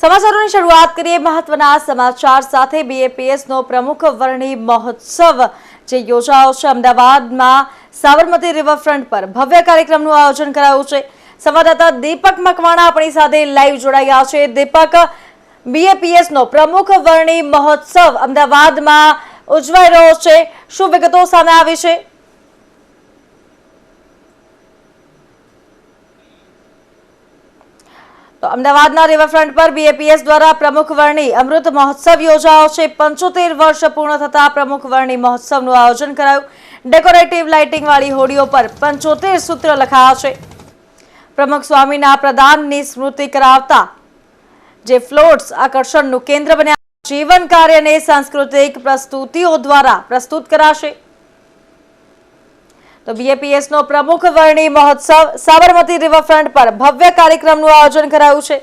સમાચારોની શરૂઆત કરીએ મહત્વના સમાચાર સાથે. બીએપીએસનો પ્રમુખ વર્ણી મહોત્સવ, જે યોજાયો છે અમદાવાદમાં સાબરમતી રિવરફ્રન્ટ પર. ભવ્ય કાર્યક્રમનું આયોજન કરાયું છે. સંવાદદાતા દીપક મકવાણા આપણી સાથે લાઈવ જોડાયા છે. દીપક બીએપીએસનો પ્રમુખ વર્ણી મહોત્સવ અમદાવાદમાં ઉજવાઈ રહ્યો છે. શું વિગતો સામે આવી છે? તો અમદાવાદના રિવરફ્રન્ટ પર બીએપીએસ દ્વારા પ્રમુખ વર્ણી અમૃત મહોત્સવ યોજાયો છે. પંચોતેર વર્ષ પૂર્ણ થતા પ્રમુખ વર્ણી મહોત્સવનું આયોજન કરાયું. ડેકોરેટિવ લાઇટિંગ વાળી હોડીઓ પર પંચોતેર સૂત્ર લખાયા છે. પ્રમુખ સ્વામીના પ્રદાનની સ્મૃતિ કરાવતા જે ફ્લોટ્સ આકર્ષણનું કેન્દ્ર બન્યા, જીવન કાર્યને સાંસ્કૃતિક પ્રસ્તુતિઓ દ્વારા પ્રસ્તુત કરાશે. તો બીએપીએસ નો પ્રમુખ વર્ણી મહોત્સવ સાબરમતી રિવરફ્રન્ટ પર ભવ્ય કાર્યક્રમનું આયોજન કરાયું છે.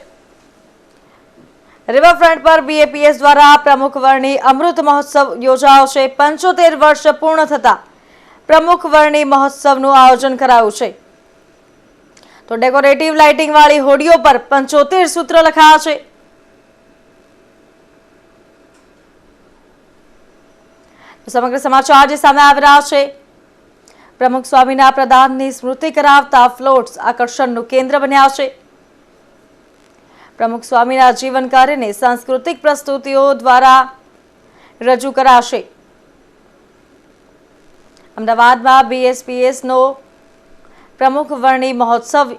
રિવરફ્રન્ટ પર બીએપીએસ દ્વારા પ્રમુખ વર્ણી અમૃત મહોત્સવ યોજાયો છે. પંચોતેર વર્ષ પૂર્ણ થતા પ્રમુખ વર્ણી મહોત્સવનું આયોજન કરાયું છે. તો ડેકોરેટિવ લાઇટિંગ વાળી હોડીઓ પર પંચોતેર સૂત્ર લખાયા છે. સમગ્ર સમાચાર જે સામે આવી રહ્યા છે. પ્રમુખ સ્વામીના પ્રદાનની સ્મૃતિ કરાવતા ફ્લોટ્સ આકર્ષણનું કેન્દ્ર બન્યા છે. પ્રમુખ સ્વામીના જીવન કાર્યને સાંસ્કૃતિક પ્રસ્તુતિઓ દ્વારા રજૂ કરાશે. અમદાવાદમાં બીએસપીએસનો પ્રમુખ વર્ણી મહોત્સવ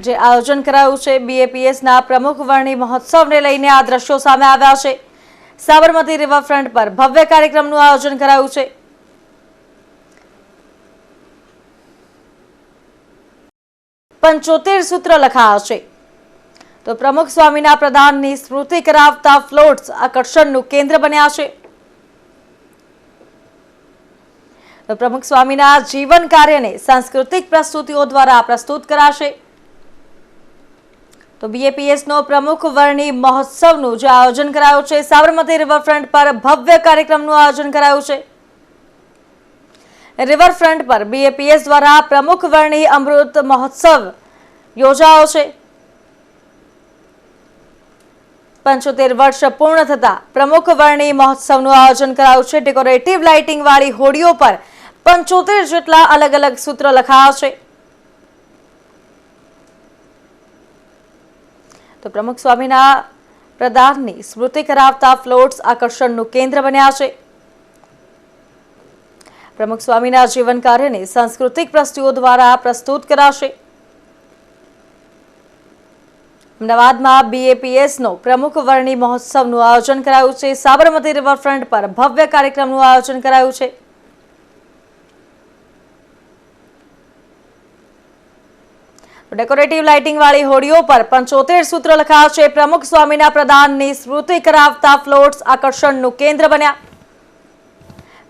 જે આયોજન કરાયું છે. બીએપીએસના પ્રમુખ વર્ણી મહોત્સવને લઈને આ દ્રશ્યો સામે આવ્યા છે. સાબરમતી રિવરફ્રન્ટ પર ભવ્ય કાર્યક્રમનું આયોજન કરાયું છે. પંચોતેર સૂત્ર લખાયા છે. તો પ્રમુખ સ્વામીના પ્રદાનની સ્મૃતિ કરાવતા ફ્લોટ્સ આકર્ષણનું કેન્દ્ર બન્યા છે. તો પ્રમુખ સ્વામીના જીવન કાર્યને સાંસ્કૃતિક પ્રસ્તુતિઓ દ્વારા પ્રસ્તુત કરાશે. તો બીએપીએસનો પ્રમુખ વર્ણી મહોત્સવનું જે આયોજન કરાયું છે, સાબરમતી રિવરફ્રન્ટ પર ભવ્ય કાર્યક્રમનું આયોજન કરાયું છે. રિવરફ્રન્ટ પર બીએપીએસ દ્વારા પ્રમુખ વર્ણી અમૃત મહોત્સવ યોજાયો છે. પંચોતેર વર્ષ પૂર્ણ થતા પ્રમુખ વર્ણી મહોત્સવનું આયોજન કરાયું છે. ડેકોરેટિવ લાઇટિંગ વાળી હોડીઓ પર પંચોતેર જેટલા અલગ અલગ સૂત્ર લખાયા છે. તો પ્રમુખ સ્વામીના પ્રદાનની સ્મૃતિ કરાવતા ફ્લોટ્સ આકર્ષણનું કેન્દ્ર બન્યા છે. પ્રમુખ સ્વામીના જીવન કાર્યને સાંસ્કૃતિક પ્રસ્તુતિઓ દ્વારા પ્રસ્તુત કરાશે. અમદાવાદમાં બીએપીએસનો પ્રમુખ વર્ણી મહોત્સવનું આયોજન કરાયું છે. સાબરમતી રિવરફ્રન્ટ પર ભવ્ય કાર્યક્રમનું આયોજન કરાયું છે. ડેકોરેટિવ લાઇટિંગ વાળી હોડીઓ પર પંચોતેર સૂત્ર લખાયા છે. પ્રમુખ સ્વામીના પ્રદાનની સ્મૃતિ કરાવતા ફ્લોટ્સ આકર્ષણનું કેન્દ્ર બન્યા.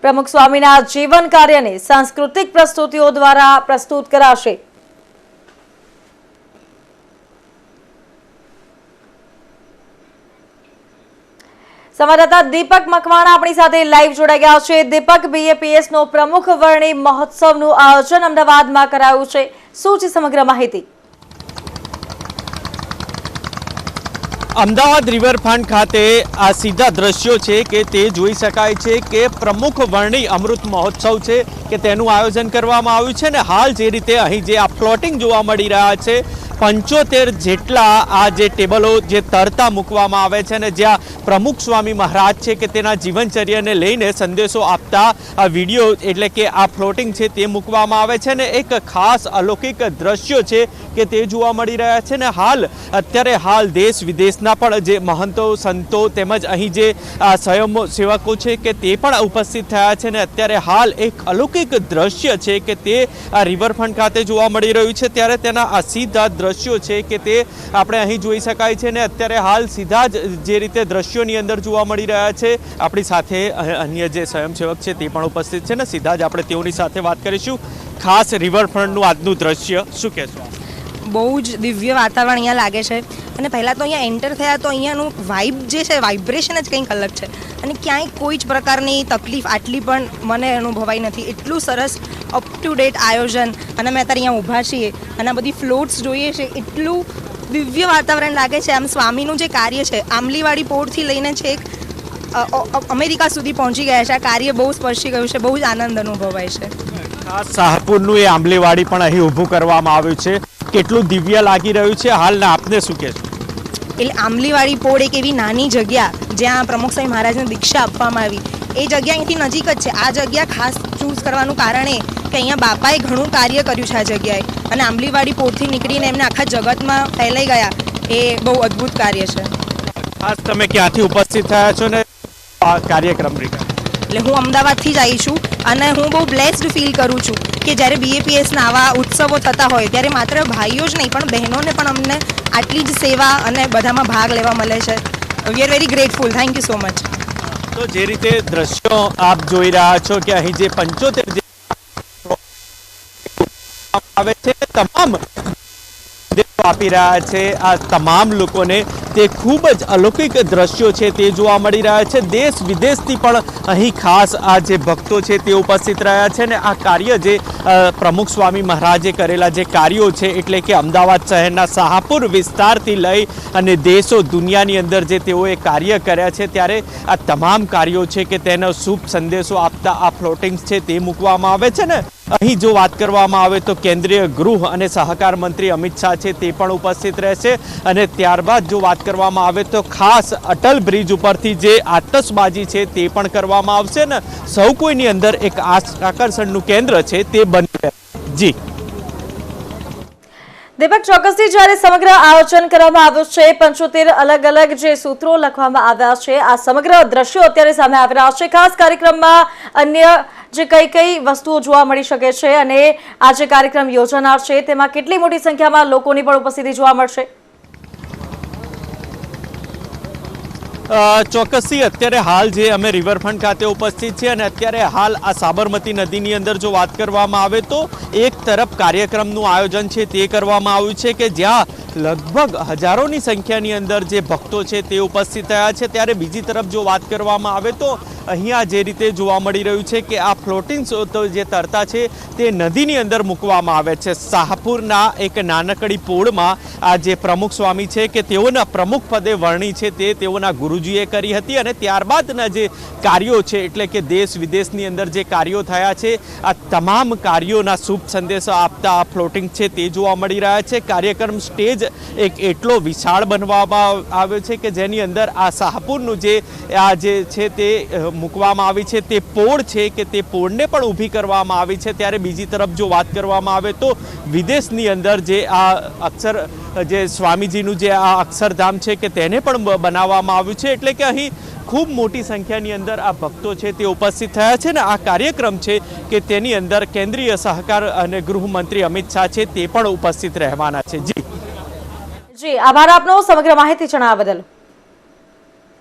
પ્રમુખ સ્વામીના જીવન કાર્યને સાંસ્કૃતિક પ્રસ્તુતિઓ દ્વારા પ્રસ્તુત કરાશે. સંવાદદાતા દીપક મકવાણા આપણી સાથે લાઈવ જોડાઈ ગયા છે. દીપક બીએપીએસ નો પ્રમુખ વર્ણિ મહોત્સવનું આયોજન અમદાવાદમાં કરાયું છે. શું છે સમગ્ર માહિતી? અમદાવાદ રિવરફ્રન્ટ ખાતે આ સીધા દ્રશ્યો છે કે તે જોઈ શકાય છે કે પ્રમુખ વર્ણી અમૃત મહોત્સવ છે કે તેનું આયોજન કરવામાં આવ્યું છે ને હાલ જે રીતે અહીં જે આ પ્લોટિંગ જોવા મળી રહ્યા છે, પંચોતેર જેટલા આ જે ટેબલો જે તરતા મૂકવામાં આવે છે ને જ્યાં પ્રમુખ સ્વામી મહારાજ છે કે તેના જીવનચર્યને લઈને સંદેશો આપતા આ વીડિયો એટલે કે આ ફ્લોટિંગ છે તે મૂકવામાં આવે છે ને એક ખાસ અલૌકિક દ્રશ્યો છે કે તે જોવા મળી રહ્યા છે ને હાલ અત્યારે હાલ દેશ વિદેશના પણ જે મહંતો, સંતો તેમજ અહીં જે, આ સ્વયં સેવકો છે કે તે પણ ઉપસ્થિત થયા છે ને અત્યારે હાલ એક અલૌકિક દ્રશ્ય છે કે તે, આ રિવરફ્રન્ટ ખાતે જોવા મળી રહ્યું છે. ત્યારે તેના આ સીધા દ્રશ્યો છે કે તે આપણે અહીં જોઈ શકાય છે ને અત્યારે હાલ સીધા જ જે રીતે દ્રશ્યોની અંદર જોવા મળી રહ્યા છે. આપણી સાથે અન્ય જે સ્વયંસેવક છે તે પણ ઉપસ્થિત છે ને સીધા જ આપણે તેઓની સાથે વાત કરીશું. ખાસ રિવરફ્રન્ટનું આજનું દ્રશ્ય શું કહેશો બહુ જ દિવ્ય વાતાવરણ અહીંયા લાગે છે. અને પહેલાં તો અહીંયા એન્ટર થયા તો અહીંયાનું વાઇબ જે છે વાઇબ્રેશન જ કંઈક અલગ છે. અને ક્યાંય કોઈ જ પ્રકારની તકલીફ આટલી પણ મને અનુભવાઈ નથી. એટલું સરસ અપ ટુ ડેટ આયોજન. અને અમે અત્યારે અહીંયા ઊભા છીએ. અને આ બધી ફ્લોટ્સ જોઈએ છે. એટલું દિવ્ય વાતાવરણ લાગે છે. આમ સ્વામીનું જે કાર્ય છે આંબલીવાળી પોર્ટથી લઈને છેક અમેરિકા સુધી પહોંચી ગયા છે. આ કાર્ય બહુ સ્પર્શી ગયું છે. બહુ જ આનંદ અનુભવાય છે. ખાસ શાહપુરનું એ આંબલીવાડી પણ અહીં ઊભું કરવામાં આવ્યું છે. કેટલું દિવ્ય લાગી રહ્યું છે? હાલના આપને શું કહેશો એટલે આંબલીવાળી પોળ એક એવી નાની જગ્યા જ્યાં પ્રમુખ સ્વામી મહારાજને દીક્ષા આપવામાં આવી. એ જગ્યા અહીંથી નજીક જ છે. આ જગ્યા ખાસ ચૂઝ કરવાનું કારણ એ કે અહીંયા બાપાએ ઘણું કાર્ય કર્યું છે આ જગ્યાએ. અને આંબલીવાળી પોળથી નીકળીને એમને આખા જગતમાં ફેલાઈ ગયા. એ બહુ અદ્ભુત કાર્ય છે. ખાસ તમે ક્યાંથી ઉપસ્થિત થયા છો ને? આ કાર્યક્રમ રીતે એટલે હું અમદાવાદથી જ આવી છું અને હું બહુ બ્લેસ્ડ ફીલ કરું છું કે જ્યારે બીએપીએસના આવા ઉત્સવો થતા હોય ત્યારે માત્ર ભાઈઓ જ નહીં, પણ બહેનોને પણ અમને આટલી જ સેવા અને બધામાં ભાગ લેવા મળે છે. We are very grateful thank you so much તો જે રીતે દ્રશ્યો આપ જોઈ રહ્યા છો કે અહીં જે પંચોતેર આવે છે, તમામ આપી રહ્યા છે. આ તમામ લોકોને તે ખૂબ જ અલૌકિક દ્રશ્યો છે તે જોવા મળી રહ્યા છે. દેશ વિદેશથી પણ અહીં ખાસ આ જે ભક્તો છે તે ઉપસ્થિત રહ્યા છે ને આ કાર્ય જે પ્રમુખ સ્વામી મહારાજે કરેલા જે કાર્યો છે એટલે કે અમદાવાદ શહેરના શાહપુર વિસ્તારથી લઈ અને દેશો દુનિયાની અંદર જે તેઓએ કાર્ય કર્યા છે ત્યારે આ તમામ કાર્યો છે કે તેનો શુભ સંદેશો આપતા આ ફ્લોટિંગ્સ છે તે મૂકવામાં આવે છે ને. અહીં જો વાત કરવામાં આવે તો કેન્દ્રીય ગૃહ અને સહકાર મંત્રી અમિત શાહ છે તે પણ ઉપસ્થિત રહેશે. અને ત્યારબાદ જો વાત કરવામાં આવે તો ખાસ અટલ બ્રિજ ઉપરથી જે આતશબાજી છે તે પણ કરવામાં આવશે ને? સૌ કોઈની અંદર એક આકર્ષણનું કેન્દ્ર છે તે બની જી. દીપક ચોક્કસથી જ્યારે સમગ્ર આયોજન કરવામાં આવ્યું છે, પંચોતેર અલગ અલગ જે સૂત્રો લખવામાં આવ્યા છે, આ સમગ્ર દ્રશ્યો અત્યારે સામે આવી રહ્યા છે. ખાસ કાર્યક્રમમાં અન્ય જે કઈ કઈ વસ્તુઓ જોવા મળી શકે છે અને આ જે કાર્યક્રમ યોજાનાર છે, તેમાં કેટલી મોટી સંખ્યામાં લોકોની પણ ઉપસ્થિતિ જોવા મળશે? ચોક્કસથી અત્યારે હાલ જે અમે રિવરફ્રન્ટ ખાતે ઉપસ્થિત છીએ અને અત્યારે હાલ આ સાબરમતી નદીની અંદર જો વાત કરવામાં આવે તો એક તરફ કાર્યક્રમનું આયોજન છે તે કરવામાં આવ્યું છે કે જ્યાં લગભગ હજારોની સંખ્યાની અંદર જે ભક્તો છે તે ઉપસ્થિત થયા છે. ત્યારે બીજી તરફ જો વાત કરવામાં આવે તો અહીંયા જે રીતે જોવા મળી રહ્યું છે કે આ ફ્લોટિંગ જે તરતા છે તે નદીની અંદર મૂકવામાં આવે છે. શાહપુરના એક નાનકડી પોળમાં આ જે પ્રમુખ સ્વામી છે કે તેઓના પ્રમુખ પદે વરણી છે તે તેઓના ગુરુજીએ કરી હતી અને ત્યારબાદના જે કાર્યો છે, એટલે કે દેશ વિદેશની અંદર જે કાર્યો થયા છે, આ તમામ કાર્યોના શુભ સંદેશો આપતા આ ફ્લોટિંગ છે તે જોવા મળી રહ્યા છે. કાર્યક્રમ સ્ટેજ એક એટલો વિશાળ બનવામાં આવ્યો છે કે જેની અંદર આ શાહપુરનું જે, આ જે છે તે મૂકવામાં આવી છે તે પોળ છે કે તે પોળને પણ ઊભી કરવામાં આવી છે ત્યારે બીજી તરફ જો વાત કરવામાં આવે તો વિદેશની અંદર જે આ અક્ષર, જે સ્વામીજીનું જે આ અક્ષરધામ છે કે તેને પણ બનાવવામાં આવ્યું છે એટલે કે અહીં ખૂબ મોટી સંખ્યાની અંદર આ ભક્તો છે તે ઉપસ્થિત થયા છે ને આ કાર્યક્રમ છે કે તેની અંદર કેન્દ્રીય સહકાર અને ગૃહમંત્રી અમિત શાહ છે તે પણ ઉપસ્થિત રહેવાના છે. જી. જી, આભાર આપનો સમગ્ર માહિતી જણાવવા બદલ.